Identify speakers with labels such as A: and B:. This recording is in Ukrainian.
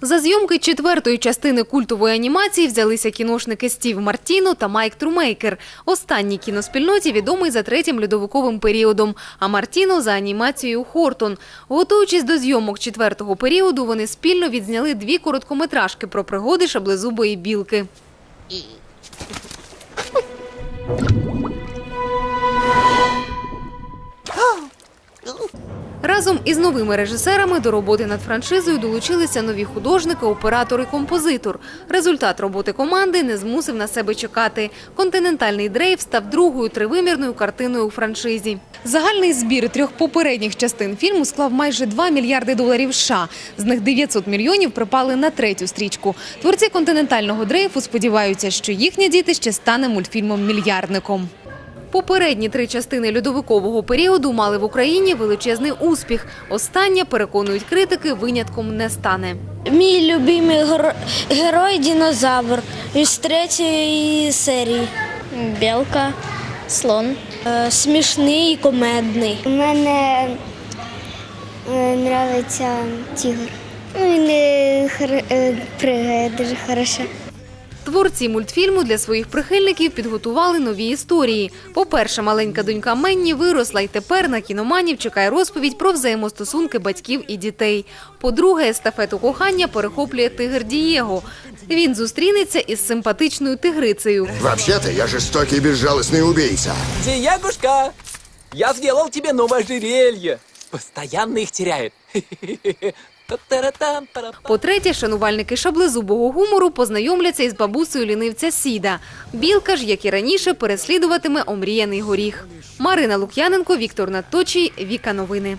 A: За зйомки четвертої частини культової анімації взялися кіношники Стів Мартіно та Майк Трумейкер. Останній кіноспільноті відомий за третім льодовиковим періодом, а Мартіно за анімацією Хортон. Готуючись до зйомок четвертого періоду, вони спільно відзняли дві короткометражки про пригоди шаблезубої білки. Разом із новими режисерами до роботи над франшизою долучилися нові художники, оператор і композитор. Результат роботи команди не змусив на себе чекати. Континентальний дрейф став другою тривимірною картиною у франшизі. Загальний збір трьох попередніх частин фільму склав майже 2 мільярди доларів США. З них 900 мільйонів припали на третю стрічку. Творці континентального дрейфу сподіваються, що їхнє дітище стане мультфільмом-мільярдником. Попередні три частини льодовикового періоду мали в Україні величезний успіх. Остання, переконують критики, винятком не стане.
B: Мій любимий герой динозавр із третьої серії.
C: Білка, слон.
B: Е, Смішний і комедний.
D: У мене е, нравиться тігр. Ну, він е, е, пригає дуже хорошо.
A: Творці мультфільму для своїх прихильників підготували нові історії. По-перше, маленька донька Менні виросла і тепер на кіноманів чекає розповідь про взаємостосунки батьків і дітей. По-друге, естафету кохання перехоплює тигр Дієго. Він зустрінеться із симпатичною тигрицею.
E: Вообще-то я жестокий и безжалостный убийца.
F: Диегушка, я сделал тебе новое ожерелье. Постоянно их теряет.
A: По-третє, шанувальники шаблезубого гумору познайомляться із бабусею лінивця Сіда. Білка ж, як і раніше, переслідуватиме омріяний горіх. Марина Лук'яненко, Віктор Наточій, Віка Новини.